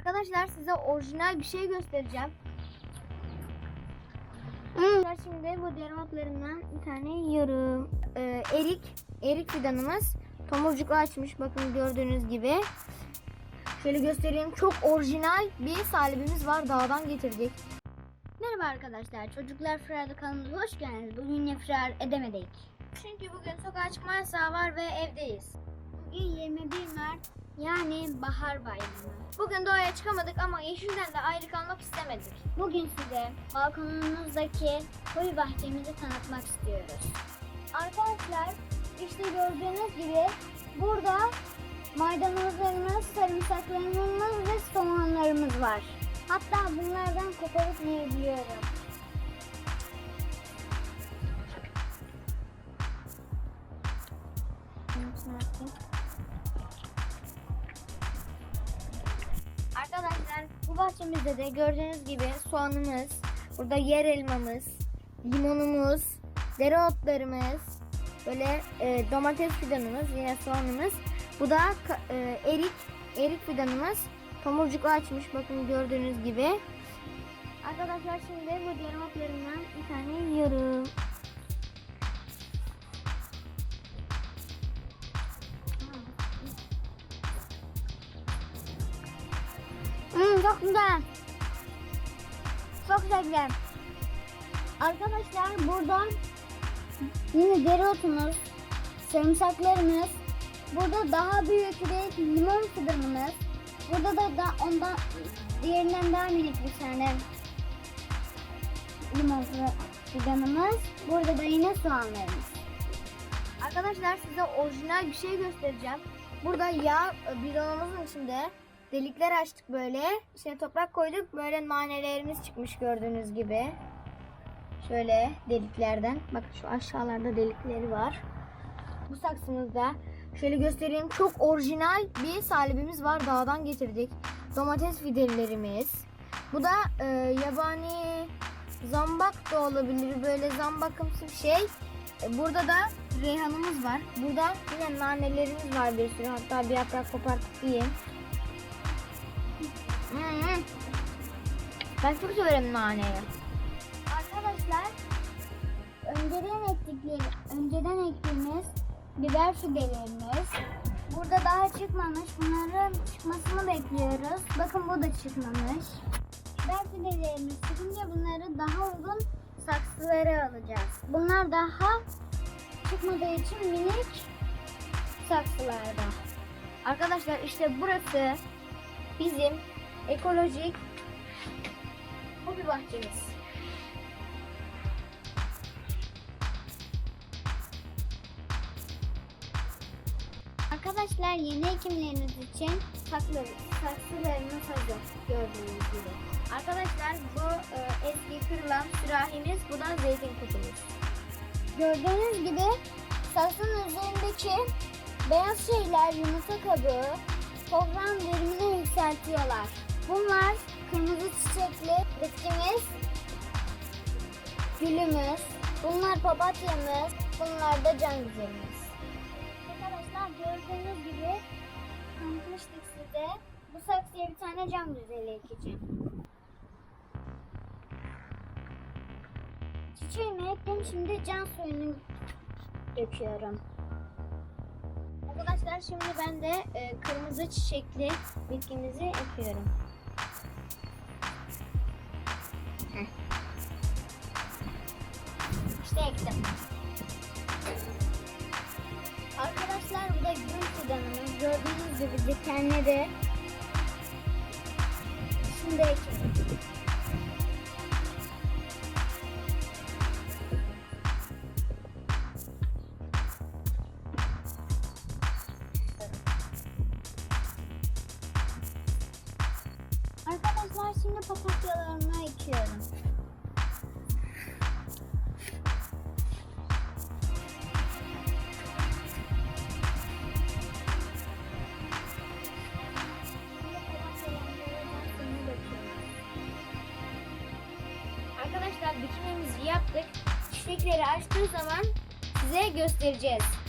Arkadaşlar size orijinal bir şey göstereceğim. Hmm. Şimdi bu dereotlarından bir tane yiyorum. Ee, erik, erik fidanımız tomurcuklu açmış. Bakın gördüğünüz gibi. Şöyle göstereyim. Çok orijinal bir salibimiz var. Dağdan getirdik. Merhaba arkadaşlar. Çocuklar Firar'da kanalımıza hoş geldiniz. Bugün yine firar edemedik. Çünkü bugün sokağa çıkma yasağı var ve evdeyiz. Bugün 21 Mart yani bahar bayramı. Bugün doğaya çıkamadık ama yeşilden de ayrı kalmak istemedik. Bugün size balkonumuzdaki koyu bahçemizi tanıtmak istiyoruz. Arkadaşlar işte gördüğünüz gibi burada maydanozlarımız, sarımsaklarımız ve soğanlarımız var. Hatta bunlardan koparıp yiyebiliyorum. Bu bahçemizde de gördüğünüz gibi soğanımız, burada yer elmamız, limonumuz, dereotlarımız, böyle e, domates fidanımız, yine soğanımız. Bu da e, erik, erik fidanımız. Tomurcuklu açmış bakın gördüğünüz gibi. Arkadaşlar şimdi bu dereotlarından bir tane yiyorum. Çok güzel. Çok güzel. Arkadaşlar burada yine dereotumuz, sarımsaklarımız, burada daha büyük bir limon fidanımız, burada da, da ondan diğerinden daha minik bir tane limon fidanımız, burada da yine soğanlarımız. Arkadaşlar size orijinal bir şey göstereceğim. Burada yağ e, bidonumuzun içinde delikler açtık böyle. İçine toprak koyduk. Böyle nanelerimiz çıkmış gördüğünüz gibi. Şöyle deliklerden. Bakın şu aşağılarda delikleri var. Bu saksımızda şöyle göstereyim. Çok orijinal bir salibimiz var. Dağdan getirdik. Domates fidelerimiz. Bu da e, yabani zambak da olabilir. Böyle zambakımsı bir şey. E, Burada da reyhanımız var. Burada yine nanelerimiz var bir sürü. Hatta bir yaprak kopartıp yiyeyim. Ben çok severim naneyi. Arkadaşlar önceden ektikleri, önceden ektiğimiz biber fidelerimiz. Burada daha çıkmamış. Bunların çıkmasını bekliyoruz. Bakın bu da çıkmamış. Biber fidelerimiz çıkınca bunları daha uzun saksılara alacağız. Bunlar daha çıkmadığı için minik saksılarda. Arkadaşlar işte burası bizim ekolojik hobi bahçemiz. Arkadaşlar yeni ekimleriniz için saklı, saksılarımız hazır gördüğünüz gibi. Arkadaşlar bu e, eski kırılan sürahimiz, bu da zeytin kutumuz. Gördüğünüz gibi saksının üzerindeki beyaz şeyler yumurta kabuğu toprağın verimini yükseltiyorlar. Bunlar kırmızı çiçekli bitkimiz, gülümüz, bunlar papatyamız, bunlar da can güzelimiz. Arkadaşlar gördüğünüz gibi tanıtmıştık size. Bu saksıya bir tane cam güzeli ekeceğim. Çiçeğimi ektim şimdi can suyunu döküyorum. Arkadaşlar şimdi ben de e, kırmızı çiçekli bitkimizi ekiyorum. İşte ektim. Arkadaşlar bu da gül fidanımız. Gördüğünüz gibi dikenleri. Şimdi ekelim. Arkadaşlar şimdi papatyalarımı ekiyorum. Arkadaşlar dikimimizi yaptık. Çiçekleri açtığı zaman size göstereceğiz.